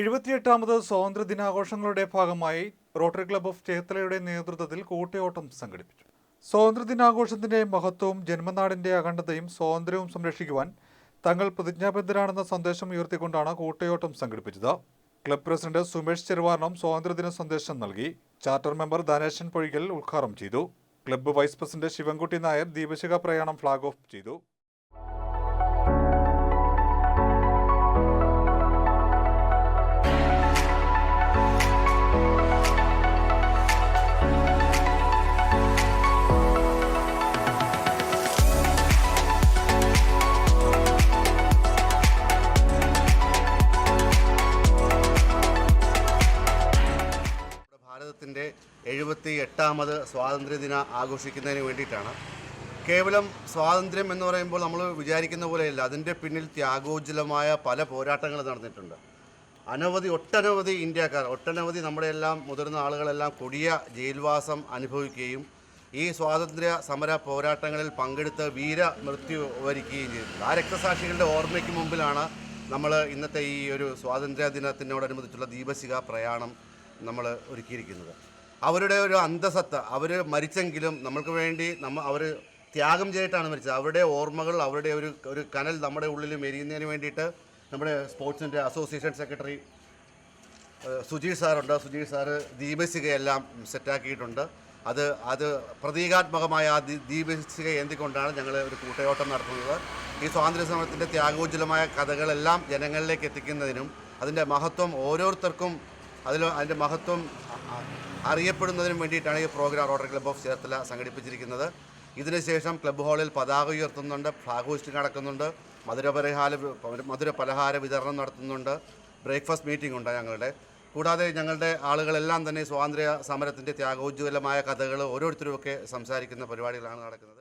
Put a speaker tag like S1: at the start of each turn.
S1: എഴുപത്തിയെട്ടാമത് സ്വാതന്ത്ര്യ ദിനാഘോഷങ്ങളുടെ ഭാഗമായി rotary club of ചേത്തലയുടെ നേതൃത്വത്തിൽ കൂട്ടയോട്ടം സംഘടിപ്പിച്ചു. സ്വാതന്ത്ര്യ ദിനാഘോഷത്തിന്റെ മഹത്വവും ജന്മനാടിന്റെ അഖണ്ഡതയും സ്വാതന്ത്ര്യവും സംരക്ഷിക്കുവാൻ തങ്ങൾ പ്രതിജ്ഞാബദ്ധരാണെന്ന സന്ദേശം ഉയർത്തിക്കൊണ്ടാണ് കൂട്ടയോട്ടം സംഘടിപ്പിച്ചത്. ക്ലബ് പ്രസിഡന്റ് സുമേഷ് ചെറുവാർണം സ്വാതന്ത്ര്യദിന സന്ദേശം നൽകി. ചാർട്ടർ മെമ്പർ ധനേശൻ പൊഴിക്കൽ ഉദ്ഘാടനം ചെയ്തു. Club vice president Sivankutty Nair ദീപശിഖ പ്രയാണം ഫ്ളാഗ് ഓഫ് ചെയ്തു.
S2: ഭാരതത്തിന്റെ എഴുപത്തി എട്ടാമത് സ്വാതന്ത്ര്യദിന ആഘോഷിക്കുന്നതിന് വേണ്ടിയിട്ടാണ്. കേവലം സ്വാതന്ത്ര്യം എന്ന് പറയുമ്പോൾ നമ്മൾ വിചാരിക്കുന്ന പോലെയല്ല. അതിന്റെ പിന്നിൽ ത്യാഗോജ്വലമായ പല പോരാട്ടങ്ങൾ നടന്നിട്ടുണ്ട്. അനവധി ഒട്ടനവധി ഇന്ത്യക്കാർ ഒട്ടനവധി നമ്മുടെ എല്ലാം മുതിർന്ന ആളുകളെല്ലാം കൊടിയ ജയിൽവാസം അനുഭവിക്കുകയും ഈ സ്വാതന്ത്ര്യ സമര പോരാട്ടങ്ങളിൽ പങ്കെടുത്ത് വീര മൃത്യു വരിക്കുകയും ചെയ്തിട്ടുണ്ട് ആ രക്തസാക്ഷികളുടെ ഓർമ്മയ്ക്ക് മുമ്പിലാണ് നമ്മൾ ഇന്നത്തെ ഈ ഒരു സ്വാതന്ത്ര്യ ദിനത്തിനോടനുബന്ധിച്ചുള്ള ദീപശിഖ പ്രയാണം നമ്മൾ ഒരുക്കിയിരിക്കുന്നത്. അവരുടെ ഒരു അന്തസത്ത അവർ മരിച്ചെങ്കിലും നമ്മൾക്ക് വേണ്ടി നമ്മ അവർ ത്യാഗം ചെയ്തിട്ടാണ് മരിച്ചത്. അവരുടെ ഓർമ്മകൾ അവരുടെ ഒരു ഒരു കനൽ നമ്മുടെ ഉള്ളിൽ മെരിയുന്നതിന് വേണ്ടിയിട്ട് നമ്മുടെ സ്പോർട്സിന്റെ അസോസിയേഷൻ സെക്രട്ടറി സുജീഷ് സാറുണ്ട്. സുജീഷ് സാറ് ദീപശികയെല്ലാം സെറ്റാക്കിയിട്ടുണ്ട്. അത് അത് പ്രതീകാത്മകമായ ആ ദീ- എന്തിക്കൊണ്ടാണ് ഞങ്ങൾ ഒരു കൂട്ടയോട്ടം നടത്തുന്നത്. ഈ സ്വാതന്ത്ര്യ സമരത്തിന്റെ ത്യാഗോജ്വലമായ കഥകളെല്ലാം ജനങ്ങളിലേക്ക് എത്തിക്കുന്നതിനും അതിന്റെ മഹത്വം ഓരോരുത്തർക്കും അതിൽ അതിന്റെ മഹത്വം അറിയപ്പെടുന്നതിനും വേണ്ടിയിട്ടാണ് ഈ program rotary club of Cherthala സംഘടിപ്പിച്ചിരിക്കുന്നത്. ഇതിനുശേഷം ക്ലബ്ബ് ഹാളിൽ പതാക ഉയർത്തുന്നുണ്ട് ഫ്ലാഗ് ഹോസ്റ്റിംഗ് നടക്കുന്നുണ്ട് മധുരപരിഹാര മധുര പലഹാര വിതരണം നടത്തുന്നുണ്ട് ബ്രേക്ക്ഫാസ്റ്റ് മീറ്റിംഗ് ഉണ്ട് ഞങ്ങളുടെ. കൂടാതെ ഞങ്ങളുടെ ആളുകളെല്ലാം തന്നെ സ്വാതന്ത്ര്യ സമരത്തിന്റെ ത്യാഗോജ്വലമായ കഥകൾ ഓരോരുത്തരുമൊക്കെ സംസാരിക്കുന്ന പരിപാടികളാണ് നടക്കുന്നത്.